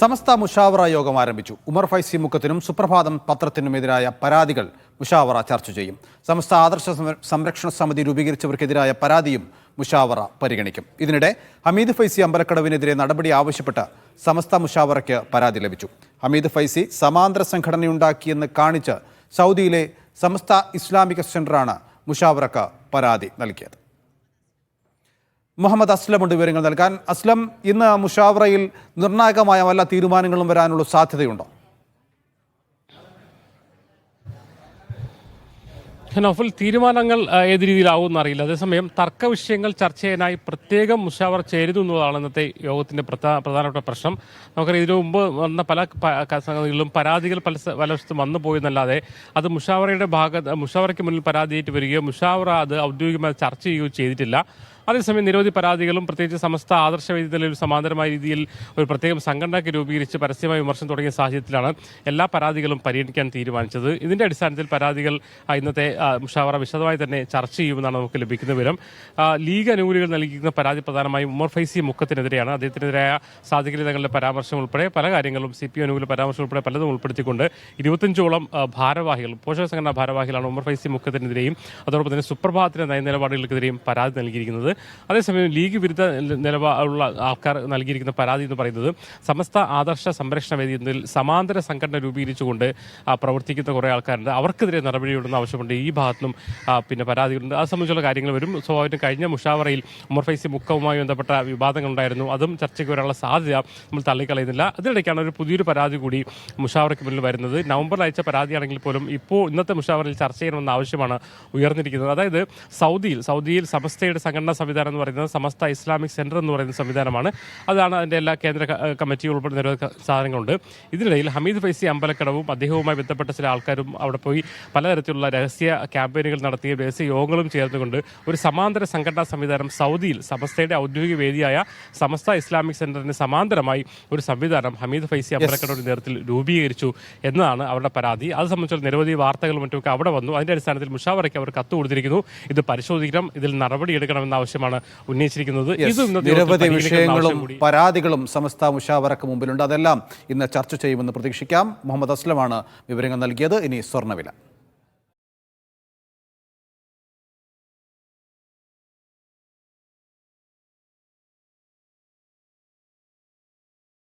സമസ്ത മുഷാവറ യോഗം ആരംഭിച്ചു. ഉമർ ഫൈസി മുക്കത്തിനും സുപ്രഭാതം പത്രത്തിനുമെതിരായ പരാതികൾ മുഷാവറ ചർച്ച ചെയ്യും. സമസ്ത ആദർശ സംരക്ഷണ സമിതി രൂപീകരിച്ചവർക്കെതിരായ പരാതിയും മുഷാവറ പരിഗണിക്കും. ഇതിനിടെ ഹമീദ് ഫൈസി അമ്പലക്കടവിനെതിരെ നടപടി ആവശ്യപ്പെട്ട് സമസ്ത മുഷാവറയ്ക്ക് പരാതി ലഭിച്ചു. ഹമീദ് ഫൈസി സമാന്തര സംഘടനയുണ്ടാക്കിയെന്ന് കാണിച്ച് സൗദിയിലെ സമസ്ത ഇസ്ലാമിക സെന്ററാണ് മുഷാവറക്ക് പരാതി നൽകിയത്. മുഹമ്മദ് അസ്ലമുണ്ട് വിവരങ്ങൾ നൽകാൻ. അസ്ലം ഇന്ന് മുഷാവറയിൽ നിർണായകമായ വല്ല തീരുമാനങ്ങളും വരാനുള്ള സാധ്യതയുണ്ടോ? നൗഫൽ തീരുമാനങ്ങൾ ഏത് രീതിയിലാവും എന്നറിയില്ല അതേസമയം തർക്ക വിഷയങ്ങൾ ചർച്ച ചെയ്യാനായി പ്രത്യേകം മുഷാവർ ചേരുന്നു എന്നതാണ് ഇന്നത്തെ യോഗത്തിന്റെ പ്രധാനപ്പെട്ട പ്രശ്നം. നമുക്കറിയാം ഇതിനു മുമ്പ് വന്ന പല സംഗതികളിലും പരാതികൾ പല പലവശത്തും വന്നു പോയെന്നല്ലാതെ അത് മുഷാവറയുടെ ഭാഗ മുഷാവറയ്ക്ക് മുന്നിൽ പരാതിയായിട്ട് വരികയോ മുഷാവറ അത് ഔദ്യോഗികമായി ചർച്ച ചെയ്യുകയോ ചെയ്തിട്ടില്ല. അതേസമയം നിരവധി പരാതികളും പ്രത്യേകിച്ച് സമസ്ത ആദർശ വേദികളിൽ സമാന്തരമായ രീതിയിൽ ഒരു പ്രത്യേകം സംഘടനയ്ക്ക് രൂപീകരിച്ച് പരസ്യമായ വിമർശനം തുടങ്ങിയ സാഹചര്യത്തിലാണ് എല്ലാ പരാതികളും പരിഗണിക്കാൻ തീരുമാനിച്ചത്. ഇതിന്റെ അടിസ്ഥാനത്തിൽ പരാതികൾ ഇന്നത്തെ മുഷാവറ വിശദമായി തന്നെ ചർച്ച ചെയ്യുമെന്നാണ് നമുക്ക് ലഭിക്കുന്ന വിവരം. ലീഗ് അനുകൂലികൾ നൽകിയിരിക്കുന്ന പരാതി പ്രധാനമായും ഉമർ ഫൈസി മുഖത്തിനെതിരെയാണ്. അദ്ദേഹത്തിനെതിരായ സാധിക്കലി തങ്ങളുടെ പരാമർശം ഉൾപ്പെടെ പല കാര്യങ്ങളും സി പി അനുകൂല പരാമർശം ഉൾപ്പെടെ പലതും ഉൾപ്പെടുത്തിക്കൊണ്ട് ഇരുപത്തഞ്ചോളം ഭാരവാഹികൾ പോഷക സംഘടനാ ഭാരവാഹികളാണ് ഉമർ ഫൈസി മുഖത്തിനെതിരെയും അതോടൊപ്പം തന്നെ സുപ്രഭാതത്തിന്റെ നയ നിലപാടുകൾക്കെതിരെയും പരാതി നൽകിയിരിക്കുന്നത്. അതേസമയം ലീഗ് വിരുദ്ധ നിലപാടുള്ള ആൾക്കാർ നൽകിയിരിക്കുന്ന പരാതി എന്ന് പറയുന്നത് സമസ്ത ആദർശ സംരക്ഷണ വേദിയിൽ സമാന്തര സംഘടന രൂപീകരിച്ചുകൊണ്ട് പ്രവർത്തിക്കുന്ന കുറേ ആൾക്കാരുണ്ട്. അവർക്കെതിരെ നടപടിയുണ്ടെന്ന് ആവശ്യമുണ്ട് ഈ ഭാഗത്തുനിന്നും ഭാഗത്തും പിന്നെ പരാതികളുണ്ട്. അത് സംബന്ധിച്ചുള്ള കാര്യങ്ങൾ വരും. സ്വാഭാവികം കഴിഞ്ഞ മുഷാവറയിൽ ഉമർ ഫൈസി മുക്കവുമായി ബന്ധപ്പെട്ട വിവാദങ്ങൾ ഉണ്ടായിരുന്നു അതും ചർച്ചയ്ക്ക് വരാനുള്ള സാധ്യത നമ്മൾ തള്ളിക്കളയുന്നില്ല. അതിനിടയ്ക്കാണ് ഒരു പുതിയൊരു പരാതി കൂടി മുഷാവറയ്ക്ക് മുന്നിൽ വരുന്നത്. നവംബറിൽ അയച്ച പരാതിയാണെങ്കിൽ പോലും ഇപ്പോൾ ഇന്നത്തെ മുഷാവറയിൽ ചർച്ച ചെയ്യണമെന്ന ആവശ്യമാണ് ഉയർന്നിരിക്കുന്നത്. അതായത് സൗദിയിൽ സൗദിയിൽ സമസ്തയുടെ സംഘടനാ സംവിധാനം എന്ന് പറയുന്നത് സമസ്ത ഇസ്ലാമിക് സെന്റർ എന്ന് പറയുന്ന സംവിധാനമാണ്. അതാണ് അതിന്റെ എല്ലാ കേന്ദ്ര കമ്മിറ്റിയും കമ്മിറ്റി ഉൾപ്പെടെ നിരവധി സാധനങ്ങളുണ്ട്. ഇതിനിടയിൽ ഹമീദ് ഫൈസി അമ്പലക്കടവും അദ്ദേഹവുമായി ബന്ധപ്പെട്ട ചില ആൾക്കാരും അവിടെ പോയി പലതരത്തിലുള്ള രഹസ്യ ക്യാമ്പയിനുകൾ നടത്തുകയും രഹസ്യ യോഗങ്ങളും ചേർന്നുകൊണ്ട് ഒരു സമാന്തര സംഘടനാ സംവിധാനം സൗദിയിൽ സമസ്തയുടെ ഔദ്യോഗിക വേദിയായ സമസ്ത ഇസ്ലാമിക് സെന്ററിന് സമാന്തരമായി ഒരു സംവിധാനം ഹമീദ് ഫൈസി അമ്പലക്കടയുടെ നേതൃത്വത്തിൽ രൂപീകരിച്ചു എന്നതാണ് അവരുടെ പരാതി. അത് സംബന്ധിച്ചുള്ള നിരവധി വാർത്തകളും മറ്റുമൊക്കെ അവിടെ വന്നു. അതിന്റെ അടിസ്ഥാനത്തിൽ മുഷാവറയ്ക്ക് അവർ കത്ത് കൊടുത്തിരിക്കുന്നു. ഇത് പരിശോധിക്കണം. ഇതിൽ നടപടിയെടുക്കണമെന്ന ആവശ്യമാണ് ഉന്നയിച്ചിരിക്കുന്നത്. നിരവധി വിഷയങ്ങളും പരാതികളും സമസ്ത മുഷാവറക്ക് മുമ്പിലുണ്ട്. അതെല്ലാം ഇന്ന് ചർച്ച ചെയ്യുമെന്ന് പ്രതീക്ഷിക്കാം. മുഹമ്മദ് അസ്ലമാണ് വിവരങ്ങൾ നൽകിയത്. ഇനി സ്വർണവില.